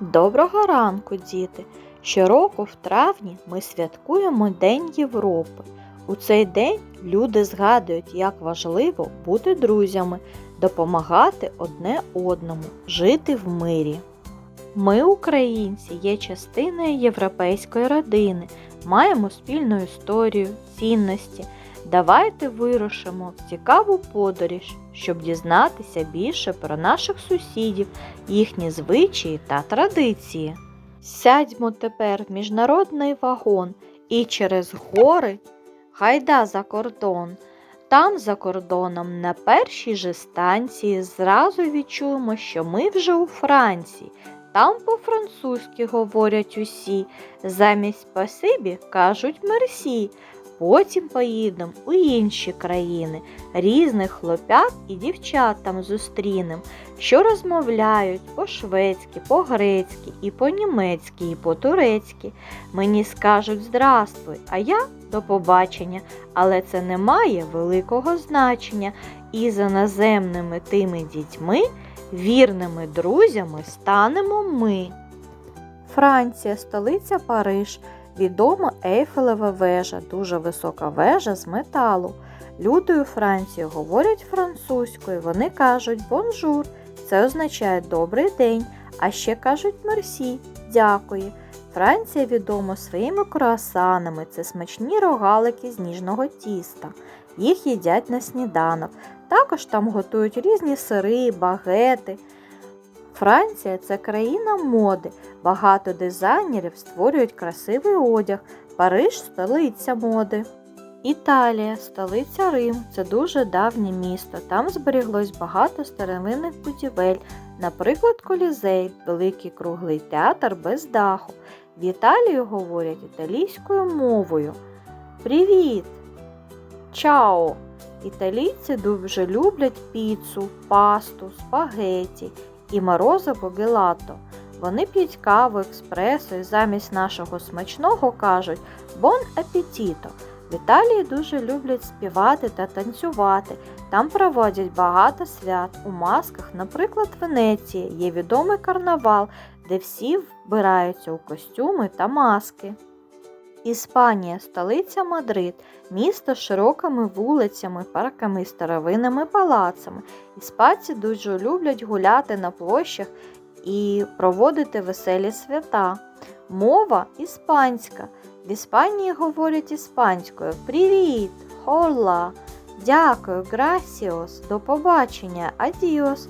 Доброго ранку, діти! Щороку в травні ми святкуємо День Європи. У цей день люди згадують, як важливо бути друзями, допомагати одне одному, жити в мирі. Ми, українці, є частиною європейської родини, маємо спільну історію, цінності. Давайте вирушимо в цікаву подорож, щоб дізнатися більше про наших сусідів, їхні звичаї та традиції. Сядьмо тепер в міжнародний вагон і через гори гайда за кордон. Там за кордоном на першій же станції зразу відчуємо, що ми вже у Франції. Там по-французьки говорять усі, замість спасибі кажуть мерсі. Потім поїдемо у інші країни, різних хлопят і дівчат там зустрінем, що розмовляють по-шведськи, по-грецьки, і по-німецьки, і по-турецьки. Мені скажуть здравствуй, а я до побачення, але це не має великого значення. І за наземними тими дітьми, вірними друзями станемо ми. Франція, столиця Париж. Відома Ейфелева вежа, дуже висока вежа з металу. Люди у Франції говорять французькою, вони кажуть бонжур, це означає добрий день, а ще кажуть мерсі, дякую. Франція відома своїми круасанами, це смачні рогалики з ніжного тіста. Їх їдять на сніданок. Також там готують різні сири, багети. Франція це країна моди. Багато дизайнерів створюють красивий одяг. Париж столиця моди. Італія, столиця Рим це дуже давнє місто. Там зберіглось багато старовинних будівель, наприклад, колізей, великий круглий театр без даху. В Італії говорять італійською мовою. Привіт! Чао! Італійці дуже люблять піцу, пасту, спагеті і морозиво гелато. Вони п'ють каву, експресо і замість нашого смачного кажуть бон апетіто. В Італії дуже люблять співати та танцювати. Там проводять багато свят у масках, наприклад, Венеція є відомий карнавал, де всі вбираються у костюми та маски. Іспанія, столиця Мадрид, місто з широкими вулицями, парками старовинними палацами. Іспанці дуже люблять гуляти на площах і проводити веселі свята. Мова іспанська. В Іспанії говорять іспанською Привіт! Хола! Дякую, грасіос, до побачення, адіос.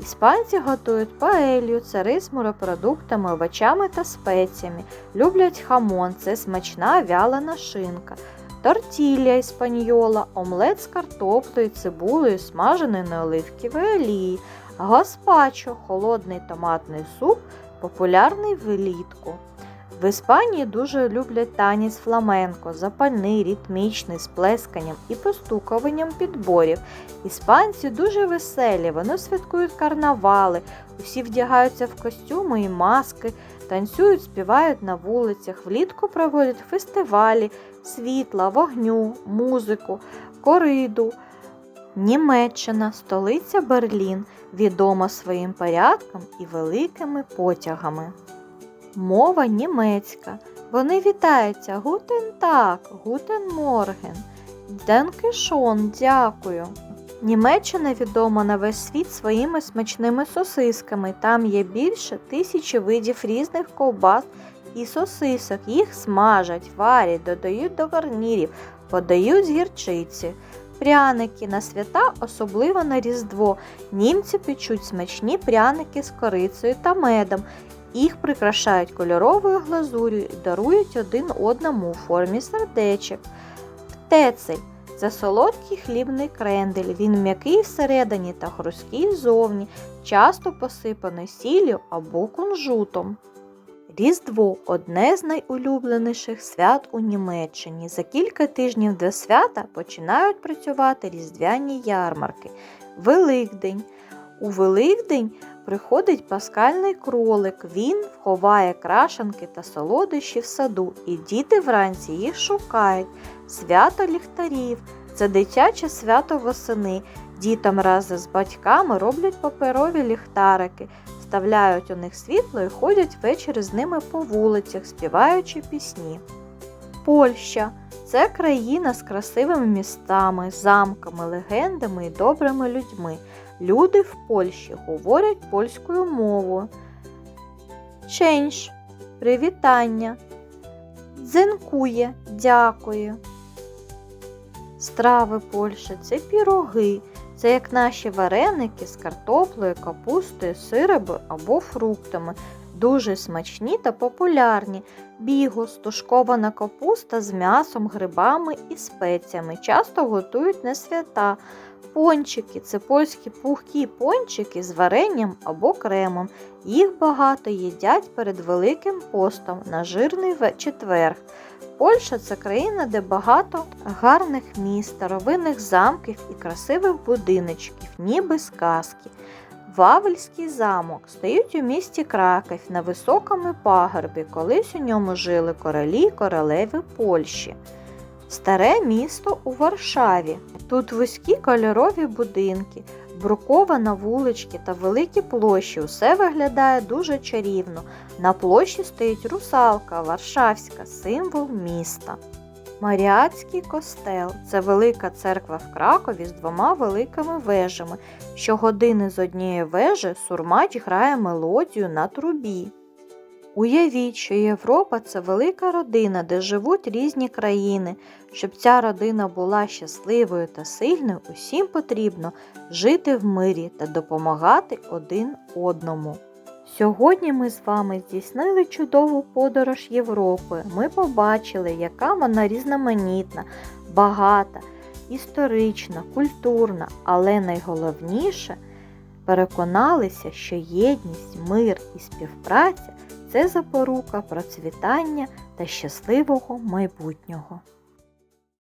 Іспанці готують паелью, цари з морепродуктами, овочами та спеціями. Люблять хамон, це смачна вялена шинка. Тортілля іспаньола, омлет з картоплею, цибулею, смажений на оливківій олії, гаспачо, холодний томатний суп, популярний влітку. В Іспанії дуже люблять танець фламенко, запальний, ритмічний, з плесканням і постукуванням підборів. Іспанці дуже веселі, вони святкують карнавали, усі вдягаються в костюми і маски, танцюють, співають на вулицях, влітку проводять фестивалі, світла, вогню, музику, кориду. Німеччина, столиця Берлін, відома своїм порядком і великими потягами. Мова німецька. Вони вітаються Гутен так, Гутен Морген. Денкешон, дякую. Німеччина відома на весь світ своїми смачними сосисками. Там є більше тисячі видів різних ковбас і сосисок. Їх смажать, варять, додають до гарнірів, подають з гірчиці. Пряники на свята, особливо на Різдво. Німці печуть смачні пряники з корицею та медом. Їх прикрашають кольоровою глазур'ю і дарують один одному у формі сердечок. Птецель це солодкий хлібний крендель. Він м'який всередині та хрусткий ззовні, часто посипаний сіллю або кунжутом. Різдво одне з найулюбленіших свят у Німеччині. За кілька тижнів до свята починають працювати різдвяні ярмарки. Великдень. У Великдень приходить паскальний кролик. Він ховає крашанки та солодощі в саду, і діти вранці їх шукають. Свято ліхтарів це дитяче свято восени. Дітям разом з батьками роблять паперові ліхтарики, вставляють у них світло і ходять ввечері з ними по вулицях, співаючи пісні. Польща це країна з красивими містами, замками, легендами і добрими людьми. Люди в Польщі говорять польською мовою. Ченш привітання. Дзенкує дякую. Страви Польщі це піроги. Це як наші вареники з картоплею, капустою, сирами або фруктами. Дуже смачні та популярні. Бігус, тушкована капуста з м'ясом, грибами і спеціями. Часто готують на свята. Пончики це польські пухкі пончики з варенням або кремом. Їх багато їдять перед Великим постом на жирний четверг. Польща це країна, де багато гарних міст, старовинних замків і красивих будиночків, ніби сказки. Вавельський замок стоїть у місті Краків на високому пагорбі, колись у ньому жили королі й королеви Польщі. Старе місто у Варшаві. Тут вузькі кольорові будинки, брукована вулички та великі площі. Усе виглядає дуже чарівно. На площі стоїть русалка Варшавська, символ міста. Маріатський костел це велика церква в Кракові з двома великими вежами. Щогодини з однієї вежі сурмач грає мелодію на трубі. Уявіть, що Європа це велика родина, де живуть різні країни. Щоб ця родина була щасливою та сильною, усім потрібно жити в мирі та допомагати один одному. Сьогодні ми з вами здійснили чудову подорож Європи. Ми побачили, яка вона різноманітна, багата, історична, культурна, але найголовніше переконалися, що єдність, мир і співпраця це запорука процвітання та щасливого майбутнього.